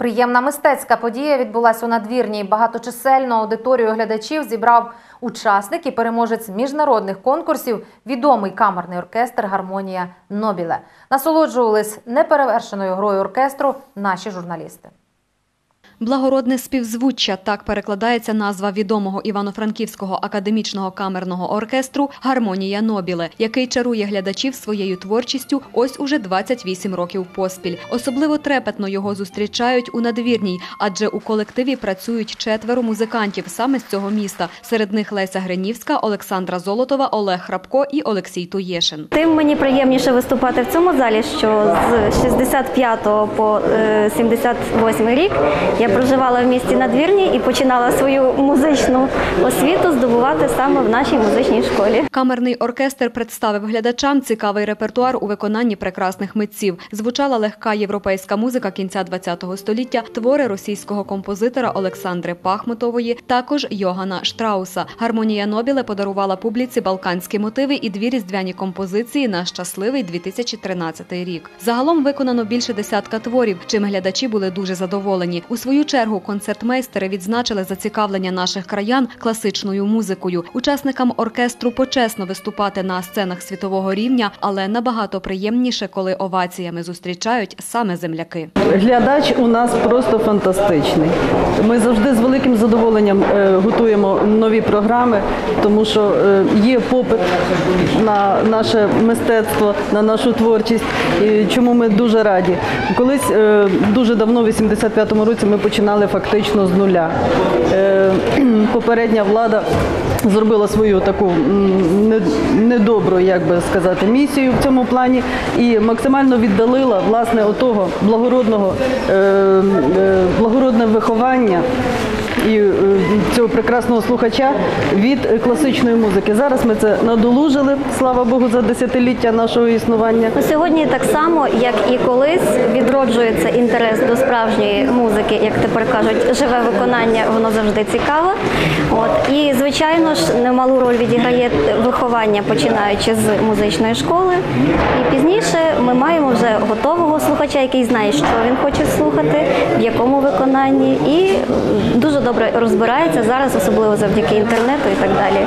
Приємна мистецька подія відбулася у надвірній. Багаточисельну аудиторію глядачів зібрав учасник і переможець міжнародних конкурсів, відомий камерний оркестр Гармонія Нобіле. Насолоджувались неперевершеною грою оркестру наші журналісти. Благородне співзвуччя так перекладається назва відомого івано-франківського академічного камерного оркестру Гармонія Нобіле, який чарує глядачів своєю творчістю ось уже 28 років поспіль. Особливо трепетно його зустрічають у надвірній, адже у колективі працюють четверо музикантів саме з цього міста. Серед них Леся Гринівська, Олександра Золотова, Олег Храпко і Олексій Туєшин. Тим мені приємніше виступати в цьому залі, що з 65 по е, 78 рік я проживала в місті Надвірній і починала свою музичну освіту здобувати саме в нашій музичній школі. Камерний оркестр представив глядачам цікавий репертуар у виконанні прекрасних митців. Звучала легка європейська музика кінця ХХ століття, твори російського композитора Олександри Пахмутової, також Йогана Штрауса. Гармонія Нобіле подарувала публіці балканські мотиви і дві різдвяні композиції на щасливий 2013 рік. Загалом виконано більше десятка творів, чим глядачі були дуже задоволені. У свою чергу концертмейстери відзначили зацікавлення наших краян класичною музикою. Учасникам оркестру почесно виступати на сценах світового рівня, але набагато приємніше, коли оваціями зустрічають саме земляки. Глядач у нас просто фантастичний. Ми завжди з великим задоволенням е, готуємо нові програми, тому що е, є попит на наше мистецтво, на нашу творчість. І чому ми дуже раді. Колись е, дуже давно, в 85-му році, ми починали фактично з нуля. Е, Попередня влада зробила свою таку недобру, як би сказати, місію в цьому плані і максимально віддалила власне отого благородного е, е, благородне виховання. І е, цього прекрасного слухача від класичної музики. Зараз ми це надолужили, слава Богу, за десятиліття нашого існування. Ну, Сьогодні так само, як і колись, відроджується інтерес до справжньої музики, як тепер кажуть, живе виконання, воно завжди цікаве. От і звичайно ж немалу роль відіграє виховання, починаючи з музичної школи. І пізніше ми маємо вже готового слухача, який знає, що він хоче слухати, в якому виконанні, і дуже добре розбирається зараз, особливо завдяки інтернету і так далі.